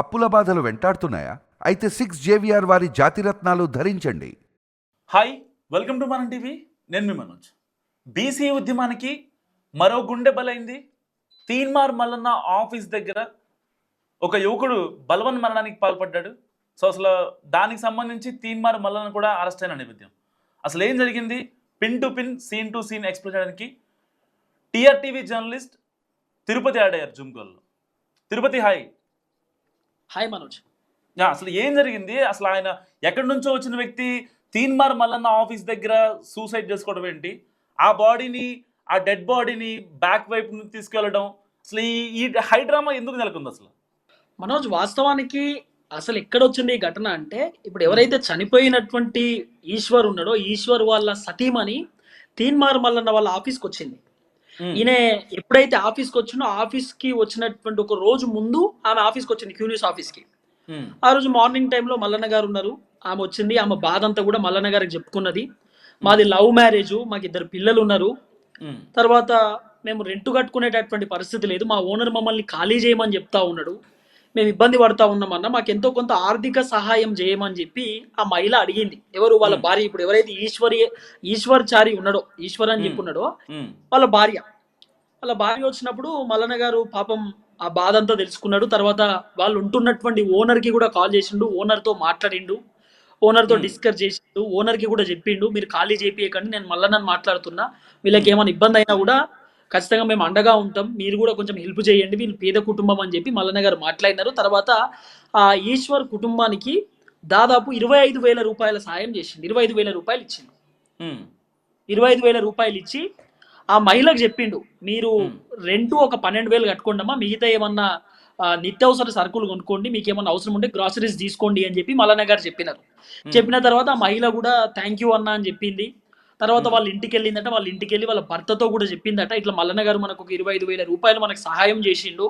అప్పుల బాధలు వెంటాడుతున్నాయా? అయితే సిక్స్ జేవిఆర్ వారి జాతిరత్నాలు ధరించండి. హాయ్ వెల్కమ్ టు మన టీవీ. నేను మీ మనోజ్. బీసీ ఉద్యమానికి మరో గుండె బలైంది. తీన్మార్ మల్లన్న ఆఫీస్ దగ్గర ఒక యువకుడు బలవన్ మరణానికి పాల్పడ్డాడు. సో అసలు దానికి సంబంధించి తీన్మార్ మల్లన్న కూడా అరెస్ట్ అయిన నేపథ్యం. అసలు ఏం జరిగింది? Pin to pin scene to scene explain చేయడానికి టీఆర్టీవీ జర్నలిస్ట్ తిరుపతి యాడ్ అయ్యారు zoom Tirupati hi hi Manoj. అసలు ఏం జరిగింది? అసలు ఆయన ఎక్కడి నుంచో వచ్చిన వ్యక్తి తీన్మార్ మల్లన్న ఆఫీస్ దగ్గర సూసైడ్ చేసుకోవడం ఏంటి? ఆ బాడీని ఆ డెడ్ బాడీని బ్యాక్ వైపు నుంచి తీసుకెళ్ళడం అసలు ఈ హై డ్రామా ఎందుకు నెలకొంది అసలు? మనోజ్ వాస్తవానికి అసలు ఎక్కడ వచ్చింది ఈ ఘటన అంటే ఇప్పుడు ఎవరైతే చనిపోయినటువంటి ఈశ్వర్ ఉన్నాడో ఈశ్వర్ వాళ్ళ సతీమణి తీన్మార్ మల్లన్న వాళ్ళ ఆఫీస్కి వచ్చింది. ఈయన ఎప్పుడైతే ఆఫీస్కి వచ్చిందో ఆఫీస్కి వచ్చినటువంటి ఒక రోజు ముందు ఆమె ఆఫీస్కి వచ్చింది క్యూనిస్ ఆఫీస్కి. ఉమ్, ఆ రోజు మార్నింగ్ టైంలో మల్లన్న గారు ఉన్నారు. ఆమె వచ్చింది ఆమె బాధ అంతా కూడా మల్లన్న గారికి చెప్పుకున్నది. మాది లవ్ మ్యారేజ్ మాకు ఇద్దరు పిల్లలు ఉన్నారు. తర్వాత మేము రెంట్ కట్టుకునేటటువంటి పరిస్థితి లేదు మా ఓనర్ మమ్మల్ని ఖాళీ చేయమని చెప్తా ఉన్నాడు. మేము ఇబ్బంది పడతా ఉన్నామన్నా మాకు ఎంతో కొంత ఆర్థిక సహాయం చేయమని చెప్పి ఆ మహిళ అడిగింది. ఎవరు వాళ్ళ. భార్య? ఇప్పుడు ఎవరైతే ఈశ్వరి ఈశ్వర్ చారి ఉన్నాడో ఈశ్వర్ అని. చెప్పి ఉన్నాడో వాళ్ళ భార్య. వాళ్ళ భార్య వచ్చినప్పుడు మల్లన్న గారు పాపం ఆ బాధ అంతా తెలుసుకున్నాడు. తర్వాత వాళ్ళు ఉంటున్నటువంటి ఓనర్కి కూడా కాల్ చేసిండు. ఓనర్తో మాట్లాడిండు. ఓనర్తో. డిస్కస్ చేసిండు. ఓనర్కి కూడా చెప్పిండు. మీరు ఖాళీ చేపియకండి నేను మల్లన్నని మాట్లాడుతున్నా. వీళ్ళకి ఏమైనా ఇబ్బంది అయినా కూడా ఖచ్చితంగా మేము అండగా ఉంటాం. మీరు కూడా కొంచెం హెల్ప్ చేయండి. వీళ్ళు పేద కుటుంబం అని చెప్పి మల్లన్న గారు మాట్లాడినారు. తర్వాత ఆ ఈశ్వర్ కుటుంబానికి దాదాపు ఇరవై ఐదు వేల రూపాయల సాయం చేసింది ఇరవై ఐదు వేల రూపాయలు ఇచ్చింది ఇరవై ఐదు వేల రూపాయలు ఇచ్చి ఆ మహిళకు చెప్పిండు మీరు. రెంట్ ఒక పన్నెండు వేలు కట్టుకోండమ్మా. మిగతా ఏమన్నా నిత్యావసర సరుకులు కొనుక్కోండి. మీకు ఏమన్నా అవసరం ఉంటే గ్రాసరీస్ తీసుకోండి అని చెప్పి మల్లన్న గారు చెప్పినారు. చెప్పిన తర్వాత ఆ మహిళ కూడా థ్యాంక్ యూ అన్న అని చెప్పింది. తర్వాత. వాళ్ళ ఇంటికి వెళ్ళిందట వాళ్ళ ఇంటికి వెళ్ళి వాళ్ళ భర్తతో కూడా చెప్పిందట ఇట్లా మల్లన్న గారు మనకు ఒక ఇరవై ఐదు వేల రూపాయలు మనకు సహాయం చేసిండు.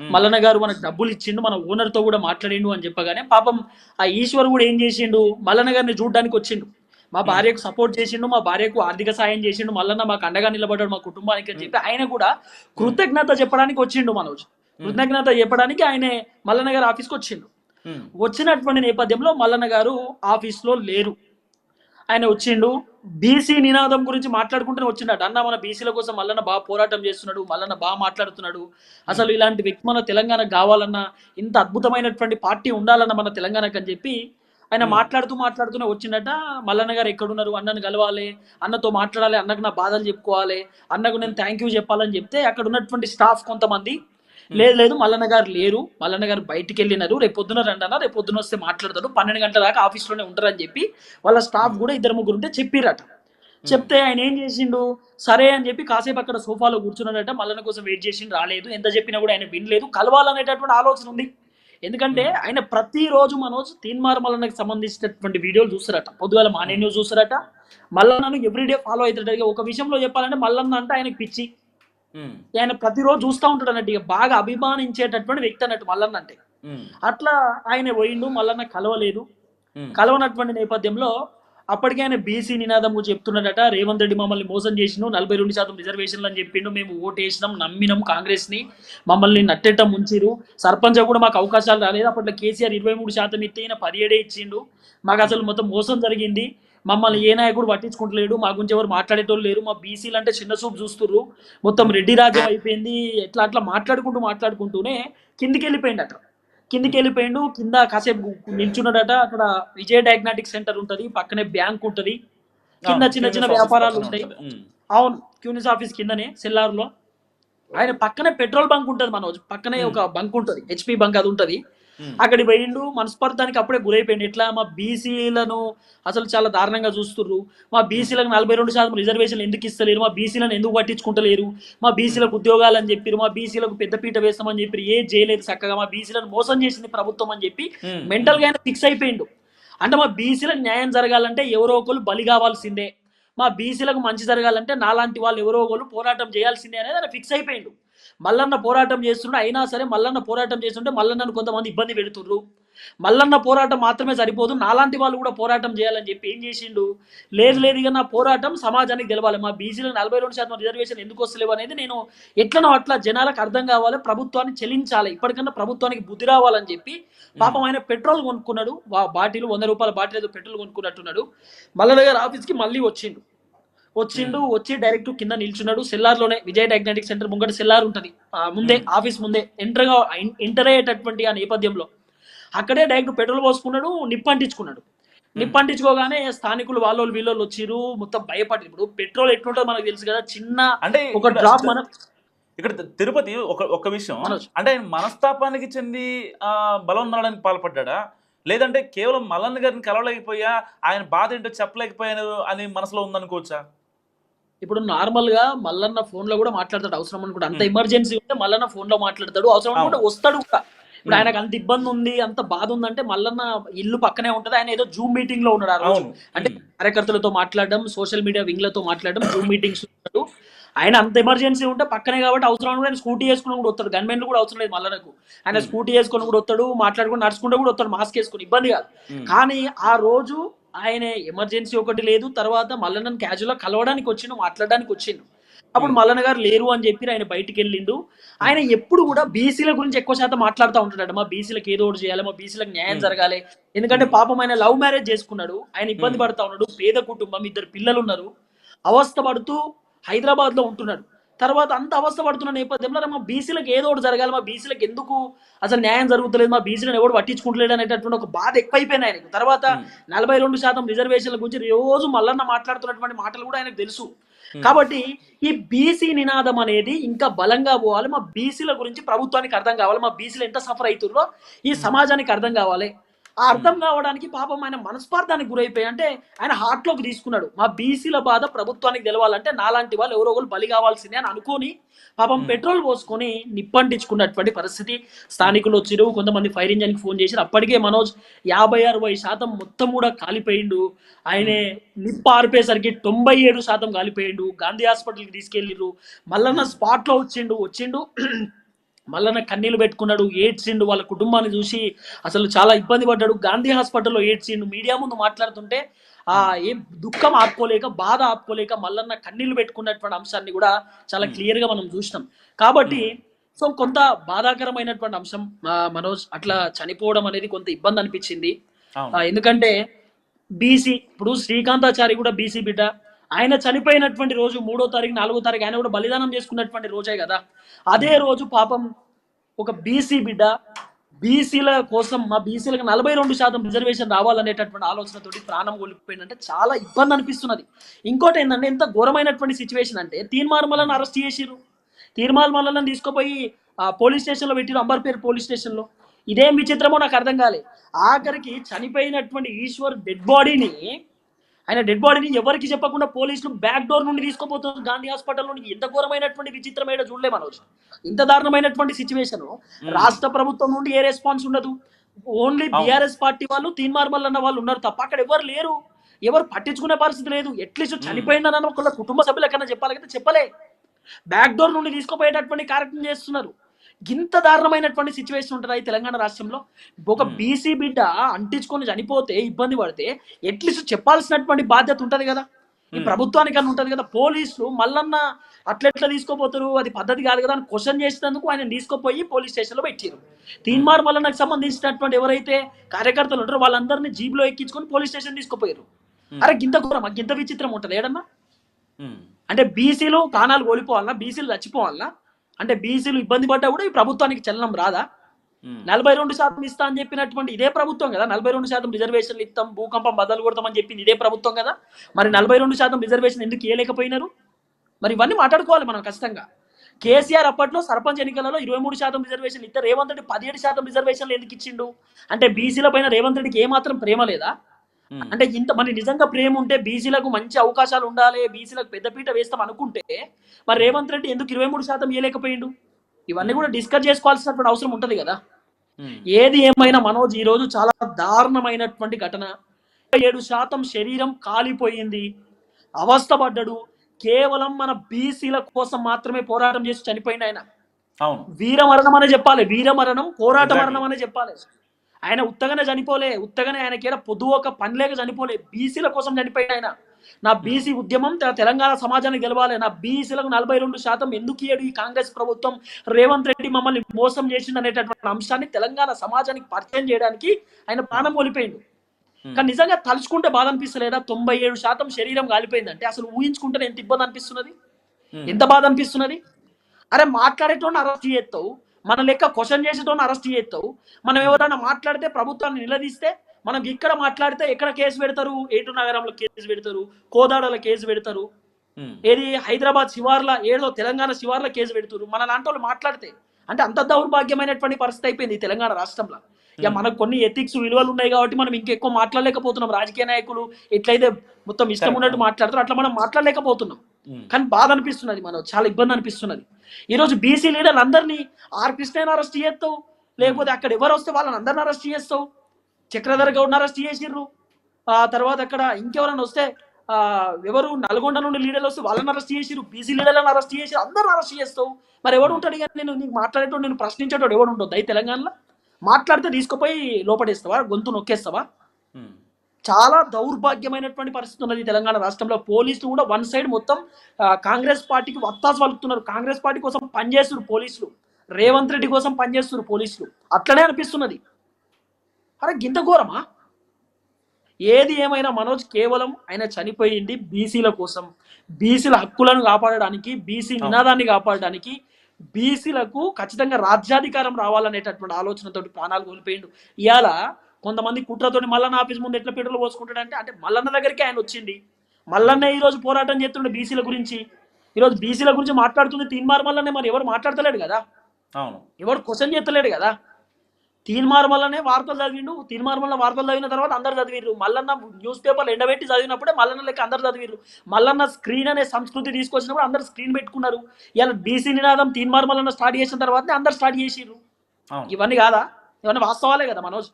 మల్లన్న గారు మనకు డబ్బులు ఇచ్చిండు మన ఓనర్తో కూడా మాట్లాడిండు అని చెప్పగానే పాపం ఆ ఈశ్వర్ కూడా ఏం చేసిండు మల్లన్న గారిని చూడడానికి వచ్చిండు. మా భార్యకు సపోర్ట్ చేసిండు మా భార్యకు ఆర్థిక సాయం చేసిండు మల్లన్న మాకు అండగా నిలబడ్డాడు మా కుటుంబానికి అని చెప్పి ఆయన కూడా కృతజ్ఞత చెప్పడానికి వచ్చిండు మనోజ్. కృతజ్ఞత చెప్పడానికి ఆయన మల్లన్న గారు ఆఫీస్కి వచ్చిండు. వచ్చినటువంటి నేపథ్యంలో మల్లన్న గారు ఆఫీస్లో లేరు. ఆయన వచ్చిండు. బీసీ నినాదం గురించి మాట్లాడుకుంటూనే వచ్చిండట. అన్న మన బీసీల కోసం మల్లన్న బాగా పోరాటం చేస్తున్నాడు మల్లన్న బాగా మాట్లాడుతున్నాడు. అసలు ఇలాంటి వ్యక్తి మన తెలంగాణకు కావాలన్నా ఇంత అద్భుతమైనటువంటి పార్టీ ఉండాలన్న మన తెలంగాణకు అని చెప్పి ఆయన. మాట్లాడుతూ మాట్లాడుతూనే వచ్చిండట. మల్లన్న గారు ఎక్కడున్నారు? అన్నను కలవాలి అన్నతో మాట్లాడాలి అన్నకు నా బాధలు చెప్పుకోవాలి అన్నకు నేను థ్యాంక్ యూ చెప్పాలని చెప్తే అక్కడ ఉన్నటువంటి స్టాఫ్ కొంతమంది లేదు లేదు మల్లన్న గారు లేరు. మల్లన్న గారు బయటికి వెళ్ళినారు. రేపు పొద్దున రండి అన్న రేపు పొద్దున వస్తే మాట్లాడతాడు. పన్నెండు గంటల దాకా ఆఫీస్లోనే ఉంటారని చెప్పి వాళ్ళ స్టాఫ్ కూడా ఇద్దరు ముగ్గురు ఉంటే చెప్పిరట చెప్తే ఆయన ఏం చేసిండు? సరే అని చెప్పి కాసేపు అక్కడ సోఫాలో కూర్చున్నాడట. మల్లన్న కోసం వెయిట్ చేసిండు రాలేదు. ఎంత చెప్పినా కూడా ఆయన వినలేదు. కలవాలనేటటువంటి ఆలోచన ఉంది. ఎందుకంటే ఆయన ప్రతిరోజు మనోజ్ తీన్మార్ మల్లన్నకి సంబంధించినటువంటి వీడియోలు చూస్తారట. పొద్దుగాల మార్నింగ్ న్యూస్ చూస్తారట. మల్లన్నను ఎవ్రీడే ఫాలో అవుతాడట ఇక ఒక విషయంలో చెప్పాలంటే మల్లన్న అంటే ఆయనకి పిచ్చి. ఆయన ప్రతిరోజు చూస్తూ ఉంటాడు అన్నట్టు ఇక బాగా అభిమానించేటటువంటి వ్యక్తి అన్నట్టు మల్లన్న అంటే. ఉమ్, అట్లా ఆయన పోయిండు మల్లన్న కలవలేదు. ఉమ్, కలవనటువంటి నేపథ్యంలో అప్పటికే ఆయన బీసీ నినాదం గురించి చెప్తున్నాడట రేవంత్ రెడ్డి మమ్మల్ని మోసం చేసిండు నలభై రెండు శాతం రిజర్వేషన్లు అని చెప్పిండు మేము ఓటు వేసినాం నమ్మినాం కాంగ్రెస్ని మమ్మల్ని నట్టేట ముంచిరు సర్పంచ్ కూడా మాకు అవకాశాలు రాలేదు. అప్పట్లో కేసీఆర్ ఇరవై మూడు శాతం ఇస్తే ఈయన పదిహేడే ఇచ్చిండు. మాకు అసలు మొత్తం మోసం జరిగింది. మమ్మల్ని ఏ నాయకుడు పట్టించుకుంటలేడు మా గురించి ఎవరు మాట్లాడేటోళ్ళు లేరు మా బీసీలు అంటే చిన్న చూపు చూస్తుర్రు. మొత్తం రెడ్డి రాజ్యం అయిపోయింది ఎట్లా అట్లా మాట్లాడుకుంటూ మాట్లాడుకుంటూనే కిందికి వెళ్ళిపోయిండట కిందికి వెళ్ళిపోయిండు కింద కాసేపు నిల్చున్నాడట. అక్కడ విజయ డయాగ్నాటిక్ సెంటర్ ఉంటది పక్కనే బ్యాంక్ ఉంటది. కింద చిన్న చిన్న వ్యాపారాలు ఉంటాయి. అవును క్యూనిస్ ఆఫీస్ కిందనే సెల్లార్లో. ఆయన పక్కనే పెట్రోల్ బంక్ ఉంటది మనోజ్. పక్కనే. ఒక బంక్ ఉంటది హెచ్పి బంక్ అది ఉంటది. అక్కడికి పోయిండు మనస్పర్ధానికి అప్పుడే గురైపోయిండు. ఎట్లా? మా బీసీలను అసలు చాలా దారుణంగా చూస్తుర్రు. మా బీసీలకు నలభై రెండు శాతం రిజర్వేషన్ ఎందుకు ఇస్తలేరు? మా బీసీలను ఎందుకు పట్టించుకుంటలేరు? మా బీసీలకు ఉద్యోగాలు అని చెప్పారు మా బీసీలకు పెద్దపీట వేస్తామని చెప్పి ఏ చేయలేదు చక్కగా? మా బీసీలను మోసం చేసింది ప్రభుత్వం అని చెప్పి ఉమ్, మెంటల్గా ఫిక్స్ అయిపోయిండు. అంటే మా బీసీలకు న్యాయం జరగాలంటే ఎవరో ఒకరు బలి కావాల్సిందే. మా బీసీలకు మంచి జరగాలంటే నాలాంటి వాళ్ళు ఎవరో ఒకరు పోరాటం చేయాల్సిందే అనేది ఆయన ఫిక్స్ అయిపోయిండు. మల్లన్న పోరాటం చేస్తుండే అయినా సరే మల్లన్న పోరాటం చేస్తుంటే మల్లన్నను కొంతమంది ఇబ్బంది పెడుతుర్రు మల్లన్న పోరాటం మాత్రమే సరిపోదు నాలాంటి వాళ్ళు కూడా పోరాటం చేయాలని చెప్పి ఏం చేసిండు? లేదు లేదు ఇక నా పోరాటం సమాజానికి తెలవాలి. మా బీసీలో నలభై రెండు శాతం రిజర్వేషన్ ఎందుకు వస్తలేవు అనేది నేను ఎట్లనో అట్లా జనాలకు అర్థం కావాలి ప్రభుత్వాన్ని చెల్లించాలి. ఇప్పటికన్నా ప్రభుత్వానికి బుద్ధి రావాలని చెప్పి పాపం ఆయన పెట్రోల్ కొనుక్కున్నాడు. బాటిల్ వంద రూపాయల బాటిల్ ఏదో పెట్రోల్ కొనుక్కున్నట్టున్నాడు. మల్లన్న గారు ఆఫీస్కి మళ్ళీ వచ్చిండు. వచ్చిండు వచ్చి డైరెక్ట్ కింద నిల్చున్నాడు. సెల్లార్లోనే విజయ్ డయాగ్నటిక్ సెంటర్ ముంగట సెల్లార్ ఉంటది. ఆ, ముందే ఆఫీస్ ముందే ఎంటర్ ఎంటర్ అయ్యేటటువంటి ఆ నేపథ్యంలో. అక్కడే డైరెక్ట్ పెట్రోల్ పోసుకున్నాడు నిప్పంటించుకున్నాడు. నిప్పంటించుకోగానే స్థానికులు వాళ్ళు వీళ్ళు వచ్చిరు మొత్తం భయపడి ఇప్పుడు పెట్రోల్ ఎట్లుంటుందో మనకు తెలుసు కదా చిన్న అంటే ఒక డ్రాప్ మనం ఇక్కడ తిరుపతి ఒక ఒక విషయం. అంటే ఆయన మనస్తాపానికి చెంది ఆ, బలం నడడానికి పాల్పడ్డా లేదంటే కేవలం మల్లన్న గారిని కలవలేకపోయా? ఆయన బాధ ఏంటో చెప్పలేకపోయాను అని మనసులో ఉందనుకోవచ్చా? ఇప్పుడు నార్మల్గా మల్లన్న ఫోన్లో కూడా మాట్లాడతాడు అవసరం అనుకుంటే అంత. ఎమర్జెన్సీ ఉంటే మల్లన్న ఫోన్లో మాట్లాడతాడు. అవసరం అనుకుంటే వస్తాడు కూడా. ఇప్పుడు. ఆయనకు అంత ఇబ్బంది ఉంది అంత బాధ ఉందంటే మల్లన్న ఇల్లు పక్కనే ఉంటది. ఆయన ఏదో జూమ్ మీటింగ్లో ఉన్నాడు ఆ రోజు. అంటే కార్యకర్తలతో మాట్లాడడం సోషల్ మీడియా వింగ్లతో మాట్లాడడం జూమ్ మీటింగ్స్ ఉంటాడు ఆయన అంత ఎమర్జెన్సీ ఉంటే పక్కనే కాబట్టి అవసరం అనుకుంటే ఆయన స్కూటీ వేసుకుని కూడా వస్తాడు. గన్మెన్లు కూడా అవసరం లేదు మల్లనకు ఆయన. స్కూటీ వేసుకొని కూడా వస్తాడు మాట్లాడుకుని నడుచుకుంటూ కూడా వస్తాడు మాస్క్ వేసుకుని. ఇబ్బంది కాదు. కానీ ఆ రోజు ఆయన ఎమర్జెన్సీ ఒకటి లేదు తర్వాత మల్లన్నను క్యాజువల్గా కలవడానికి వచ్చిండు మాట్లాడడానికి వచ్చిండు. అప్పుడు Hmm. మల్లన్న గారు లేరు అని చెప్పి ఆయన బయటికి వెళ్ళిండు. ఆయన ఎప్పుడు కూడా బీసీల గురించి ఎక్కువ శాతం మాట్లాడుతూ ఉంటాడు. మా బీసీలకు ఏదో ఒకటి చేయాలి మా బీసీలకు న్యాయం Hmm. జరగాలి. ఎందుకంటే పాపం ఆయన లవ్ మ్యారేజ్ చేసుకున్నాడు. ఆయన ఇబ్బంది Hmm. పడతా ఉన్నాడు. పేద కుటుంబం ఇద్దరు పిల్లలు ఉన్నారు. అవస్థ పడుతూ హైదరాబాద్లో ఉంటున్నాడు. తర్వాత అంత అవస్థ పడుతున్న నేపథ్యంలో "అరే, మా బీసీలకు ఏదో ఒకటి జరగాలి మా బీసీలకు ఎందుకు అసలు న్యాయం జరుగుతలేదు మా బీసీలను ఎవడు పట్టించుకుంటలేడు అనేటటువంటి ఒక బాధ ఎక్కువైపోయింది ఆయనకు తర్వాత. నలభై రెండు శాతం రిజర్వేషన్ల గురించి రోజు మల్లన్న మాట్లాడుతున్నటువంటి మాటలు కూడా ఆయనకు తెలుసు. కాబట్టి ఈ బీసీ నినాదం అనేది ఇంకా బలంగా పోవాలి మా బీసీల గురించి ప్రభుత్వానికి అర్థం కావాలి మా బీసీలు ఎంత సఫర్ అవుతుందో ఈ సమాజానికి అర్థం కావాలి ఆ అర్థం కావడానికి పాపం ఆయన మనస్పార్థానికి గురైపోయి అంటే ఆయన హార్ట్లోకి తీసుకున్నాడు. మా బీసీల బాధ ప్రభుత్వానికి తెలవాలంటే నాలాంటి వాళ్ళు ఎవరో ఒకరు బలి కావాల్సిందే అని అనుకొని పాపం. పెట్రోల్ పోసుకొని నిప్పంటించుకున్నటువంటి పరిస్థితి. స్థానికులు వచ్చిరు కొంతమంది ఫైర్ ఇంజన్కి ఫోన్ చేసి అప్పటికే మనోజ్ యాభై అరవై శాతం మొత్తం కూడా కాలిపోయిండు. ఆయనే నిప్పు ఆరిపోయేసరికి తొంభై ఏడు శాతం కాలిపోయిండు. గాంధీ హాస్పిటల్కి తీసుకెళ్ళిర్రు. మల్లన్న స్పాట్లో వచ్చిండు వచ్చిండు. మల్లన్న కన్నీళ్ళు పెట్టుకున్నాడు ఏడ్చిండు వాళ్ళ కుటుంబాన్ని చూసి అసలు చాలా ఇబ్బంది పడ్డాడు. గాంధీ హాస్పిటల్లో ఏడ్చిండు మీడియా ముందు మాట్లాడుతుంటే ఆ ఏ దుఃఖం ఆపుకోలేక బాధ ఆపుకోలేక మల్లన్న కన్నీళ్ళు పెట్టుకున్నటువంటి అంశాన్ని కూడా చాలా క్లియర్గా మనం చూసినాం. కాబట్టి సో కొంత బాధాకరమైనటువంటి అంశం మనోజ్ అట్లా చనిపోవడం అనేది కొంత ఇబ్బంది అనిపించింది. ఎందుకంటే బీసీ ఇప్పుడు శ్రీకాంతాచారి కూడా బీసీ బిడ్డ. ఆయన చనిపోయినటువంటి రోజు మూడో తారీఖు నాలుగో తారీఖు ఆయన కూడా బలిదానం చేసుకున్నటువంటి రోజే కదా. అదే రోజు పాపం ఒక బీసీ బిడ్డ బీసీల కోసం మా బీసీలకు నలభై రెండు శాతం రిజర్వేషన్ రావాలనేటటువంటి ఆలోచనతోటి ప్రాణం కోల్పోయిందంటే చాలా ఇబ్బంది అనిపిస్తున్నది. ఇంకోటి ఏంటంటే ఎంత ఘోరమైనటువంటి సిచ్యువేషన్ అంటే తీర్మార్మలను అరెస్ట్ చేసిరు తీర్మార్మలను తీసుకుపోయి ఆ, పోలీస్ స్టేషన్లో పెట్టిరు అంబర్పేర్ పోలీస్ స్టేషన్లో. ఇదేం విచిత్రమో నాకు అర్థం కాలే. ఆఖరికి చనిపోయినటువంటి ఈశ్వర్ డెడ్ బాడీని ఆయన డెడ్ బాడీని ఎవరికి చెప్పకుండా పోలీసులు బ్యాక్ డోర్ నుండి తీసుకుపోతున్నారు. గాంధీ హాస్పిటల్ నుండి. ఎంత ఘోరమైనటువంటి విచిత్రమైన చూడలే మనోజ్. ఇంత దారుణమైనటువంటి సిచ్యువేషన్ రాష్ట్ర ప్రభుత్వం నుండి ఏ రెస్పాన్స్ ఉండదు. ఓన్లీ. బీఆర్ఎస్ పార్టీ వాళ్ళు తీన్మార్మల్ అన్న వాళ్ళు ఉన్నారు తప్ప అక్కడ ఎవరు లేరు. ఎవరు పట్టించుకునే పరిస్థితి లేదు. అట్లీస్ట్ చనిపోయిందని ఒకళ్ళ కుటుంబ సభ్యులకన్నా చెప్పాలి కదా? చెప్పలే. బ్యాక్ డోర్ నుండి తీసుకుపోయేటటువంటి కార్యక్రమం చేస్తున్నారు. ఇంత దారుణమైనటువంటి సిచ్యువేషన్ ఉంటుంది ఈ తెలంగాణ రాష్ట్రంలో? ఒక. బీసీ బిడ్డ అంటించుకొని చనిపోతే ఇబ్బంది పడితే అట్లీస్ట్ చెప్పాల్సినటువంటి బాధ్యత ఉంటది కదా. ఈ. ప్రభుత్వానికి అని ఉంటది కదా. పోలీసులు మల్లన్న అట్లెట్లా తీసుకోపోతారు? అది పద్ధతి కాదు కదా అని క్వశ్చన్ చేసినందుకు ఆయన తీసుకుపోయి పోలీస్ స్టేషన్లో పెట్టారు తీన్మార్ మల్లన్నకు సంబంధించినటువంటి ఎవరైతే కార్యకర్తలు ఉంటారో వాళ్ళందరినీ జీబులో ఎక్కించుకొని పోలీస్ స్టేషన్ తీసుకుపోయారు. అరే గింత ఘోరమా? గింత విచిత్రం ఉంటది ఏడన్నా. అంటే బీసీలు కానాలు కోల్పోవాలన్నా బీసీలు చచ్చిపోవాలన్నా అంటే బీసీలు ఇబ్బంది పడ్డా కూడా ఈ ప్రభుత్వానికి చలనం రాదా. నలభై రెండు శాతం ఇస్తా అని చెప్పినటువంటి ఇదే ప్రభుత్వం కదా? నలభై రెండు శాతం రిజర్వేషన్లు ఇస్తాం భూకంపం బద్దలు కొడతామని చెప్పింది ఇదే ప్రభుత్వం కదా? మరి నలభై రెండు శాతం రిజర్వేషన్ ఎందుకు ఇవ్వలేకపోయినారు మరి ఇవన్నీ మాట్లాడుకోవాలి మనం ఖచ్చితంగా. కేసీఆర్ అప్పట్లో సర్పంచ్ ఎన్నికలలో ఇరవై మూడు శాతం రిజర్వేషన్లు ఇస్తే రేవంత్ రెడ్డి పదిహేడు శాతం రిజర్వేషన్లు ఎందుకు ఇచ్చిండు? అంటే బీసీల పైన రేవంత్ రెడ్డికి ఏమాత్రం ప్రేమ లేదా. అంటే ఇంత మరి నిజంగా ప్రేమ ఉంటే బీసీలకు మంచి అవకాశాలు ఉండాలి బీసీలకు పెద్దపీట వేస్తాం అనుకుంటే మరి రేవంత్ రెడ్డి ఎందుకు ఇరవై మూడు శాతం ఇవ్వలేకపోయిండు ఇవన్నీ కూడా డిస్కస్ చేసుకోవాల్సినటువంటి అవసరం ఉంటది కదా. ఏది ఏమైనా మనోజ్ ఈ రోజు చాలా దారుణమైనటువంటి ఘటన. ఏడు శాతం శరీరం కాలిపోయింది అవస్థపడ్డాడు కేవలం మన బీసీల కోసం మాత్రమే పోరాటం చేసి చనిపోయింది ఆయన. వీరమరణం అనే చెప్పాలి వీరమరణం పోరాట. మరణం అనే చెప్పాలి. ఆయన ఉత్తగానే చనిపోలే ఉత్తగానే ఆయనకి ఏడ పొద్దు ఒక పని లేక చనిపోలే. బీసీల కోసం చనిపోయాడు ఆయన. నా బీసీ ఉద్యమం తెలంగాణ సమాజానికి గెలవాలి. నా బీసీలకు నలభై రెండు శాతం ఎందుకు ఇయ్యడు ఈ కాంగ్రెస్ ప్రభుత్వం? రేవంత్ రెడ్డి మమ్మల్ని మోసం చేసిండు అనేటటువంటి అంశాన్ని తెలంగాణ సమాజానికి పరిచయం చేయడానికి ఆయన ప్రాణం కోల్పోయిండు. కానీ నిజంగా తలుచుకుంటే బాధ అనిపిస్తలేదా తొంభై ఏడు శాతం శరీరం కాలిపోయిందంటే అసలు ఊహించుకుంటే ఎంత ఇబ్బంది అనిపిస్తున్నది. ఎంత బాధ అనిపిస్తున్నది అరే మాట్లాడేటోని అరెస్ట్ చేస్తావు మన లెక్క క్వశ్చన్ చేసేటోని అరెస్ట్ చేస్తావు. మనం ఎవరైనా మాట్లాడితే ప్రభుత్వాన్ని నిలదీస్తే మనం ఇక్కడ మాట్లాడితే ఎక్కడ కేసు పెడతారు? ఏటు నగరంలో కేసు పెడతారు? కోదాడలో కేసు పెడతారు? ఏది హైదరాబాద్ శివార్ల ఏదో తెలంగాణ శివార్ల కేసు పెడుతున్నారు మన లాంటి వాళ్ళు మాట్లాడితే. అంటే అంత దౌర్భాగ్యమైనటువంటి పరిస్థితి అయిపోయింది తెలంగాణ రాష్ట్రంలో. ఇక మనకు కొన్ని ఎథిక్స్ విలువలు ఉన్నాయి కాబట్టి మనం ఇంకెక్కువ మాట్లాడలేకపోతున్నాం. రాజకీయ నాయకులు ఎట్లయితే మొత్తం ఇష్టం ఉన్నట్టు మాట్లాడతారో అట్లా మనం మాట్లాడలేకపోతున్నాం. కానీ బాధ అనిపిస్తున్నది మనం చాలా ఇబ్బంది అనిపిస్తున్నది. ఈరోజు బీసీ లీడర్లు అందరినీ ఆర్ కృష్ణని అరెస్ట్ చేస్తావు? లేకపోతే అక్కడ ఎవరు వస్తే వాళ్ళని అందరిని అరెస్ట్ చేస్తావు? చక్రధర్ గౌడ్ని అరెస్ట్ చేసిర్రు. ఆ తర్వాత అక్కడ ఇంకెవరైనా వస్తే ఆ ఎవరు నల్గొండ నుండి లీడర్లు వస్తే వాళ్ళని అరెస్ట్ చేసిర్రు. బీసీ లీడర్లను అరెస్ట్ చేసి అందరిని అరెస్ట్ చేస్తావు. మరి ఎవడు ఉంటాడు ఇక? నేను నీకు మాట్లాడేటోడు నేను ప్రశ్నించేటోడు ఎవడు ఉంటుంది అయితే తెలంగాణలో? మాట్లాడితే తీసుకుపోయి లోపడేస్తావా? గొంతు నొక్కేస్తావా? చాలా దౌర్భాగ్యమైనటువంటి పరిస్థితి ఉన్నది తెలంగాణ రాష్ట్రంలో. పోలీసులు కూడా వన్ సైడ్ మొత్తం కాంగ్రెస్ పార్టీకి వత్తాసు పలుకుతున్నారు. కాంగ్రెస్ పార్టీ కోసం పనిచేస్తున్నారు పోలీసులు. రేవంత్ రెడ్డి కోసం పనిచేస్తున్నారు పోలీసులు. అట్లనే అనిపిస్తున్నది. అరే గింత ఘోరమా? ఏది ఏమైనా మనోజ్ కేవలం ఆయన చనిపోయింది బీసీల కోసం. బీసీల హక్కులను కాపాడడానికి బీసీ నినాదాన్ని కాపాడడానికి బీసీలకు ఖచ్చితంగా రాజ్యాధికారం రావాలనేటటువంటి ఆలోచనతోటి ప్రాణాలు కోల్పోయిండు. ఇవాళ కొంతమంది కుట్రతోటి మల్లన్న ఆఫీస్ ముందు ఎట్లా పెట్రోల్ పోసుకుంటాడంటే అంటే మల్లన్న దగ్గరికి ఆయన వచ్చింది మల్లన్న ఈ రోజు పోరాటం చేస్తుండే బీసీల గురించి. ఈరోజు బీసీల గురించి మాట్లాడుతుంది తీన్మార్ మల్లనే మరి ఎవరు మాట్లాడతలేడు కదా? అవును. ఎవరు క్వశ్చన్ చేస్తలేడు కదా? తీన్మార్ మల్లనే వార్తలు చదివిండు. తీన్మార్ మల్ల వార్తలు చదివిన తర్వాత అందరు చదివిర్రు. మల్లన్న న్యూస్ పేపర్లు ఎండబెట్టి చదివినప్పుడే మల్లన్న లెక్క అందరు చదివిర్రు. మల్లన్న స్క్రీన్ అనే సంస్కృతి తీసుకొచ్చినప్పుడు అందరు స్క్రీన్ పెట్టుకున్నారు. ఇలా బీసీ నినాదం తీన్మార్ మల్లన్న స్టార్ట్ చేసిన తర్వాతనే అందరు స్టార్ట్ చేసిర్రు. ఇవన్నీ కాదా? ఇవన్నీ వాస్తవాలే కదా మనోజ్?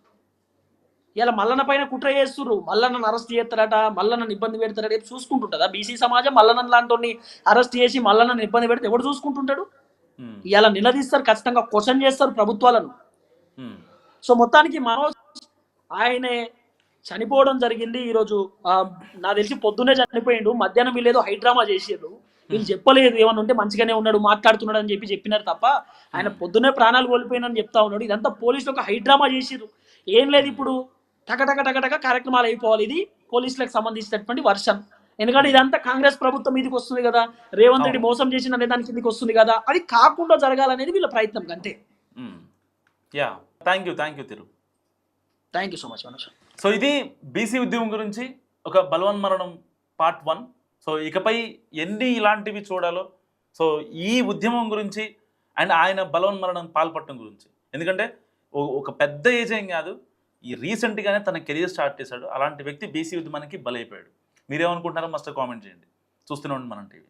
ఇలా మల్లన్న పైన కుట్ర చేస్తుర్రు. మల్లన్నను అరెస్ట్ చేస్తారట మల్లన్నను ఇబ్బంది పెడతారట రేపు చూసుకుంటుంటుందా? బీసీ సమాజం మల్లన్న లాంటి అరెస్ట్ చేసి మల్లన్నను ఇబ్బంది పెడితే ఎవడు చూసుకుంటుంటాడు? ఇలా నిలదీస్తారు ఖచ్చితంగా క్వశ్చన్ చేస్తారు ప్రభుత్వాలను. సో మొత్తానికి మనోజ్ ఆయనే చనిపోవడం జరిగింది ఈరోజు. ఆ, నాకు తెలిసి పొద్దున్నే చనిపోయిండు మధ్యాహ్నం వీళ్ళు ఏదో హైడ్రామా చేసిర్రు. వీళ్ళు చెప్పలేదు ఏమన్నా ఉంటే మంచిగానే ఉన్నాడు మాట్లాడుతున్నాడు అని చెప్పి చెప్పినారు తప్ప ఆయన పొద్దున్నే ప్రాణాలు కోల్పోయినని చెప్తా ఉన్నాడు. ఇదంతా పోలీసులు ఒక హైడ్రామా చేసిర్రు. ఏం లేదు ఇప్పుడు టకటక టకటక కార్యక్రమాలు అయిపోవాలి. ఇది పోలీసులకు సంబంధించినటువంటి వర్షన్ ఎందుకంటే ఇదంతా కాంగ్రెస్ ప్రభుత్వం మీదకి వస్తుంది కదా. రేవంత్ రెడ్డి మోసం చేసిన అనే దాని కిందకి వస్తుంది కదా. అది కాకుండా జరగాలనేది వీళ్ళ ప్రయత్నం అంతే. Yeah. Thank you thank you Tiru thank you so much Manoj so ఇది బీసీ ఉద్యమం గురించి ఒక బలవన్మరణం పార్ట్ వన్ సో ఇకపై ఎన్ని ఇలాంటివి చూడాలో సో ఈ ఉద్యమం గురించి అండ్ ఆయన బలవన్మరణం పాల్పడటం గురించి. ఎందుకంటే ఒక పెద్ద ఏజ్ ఏం కాదు ఈ రీసెంట్గానే తన కెరీర్ స్టార్ట్ చేశాడు. అలాంటి వ్యక్తి బీసీ ఉద్యమానికి బలైపోయాడు. మీరేమనుకుంటున్నారో మస్ట్ కామెంట్ చేయండి. చూస్తూనే ఉండండి మనం టీవీ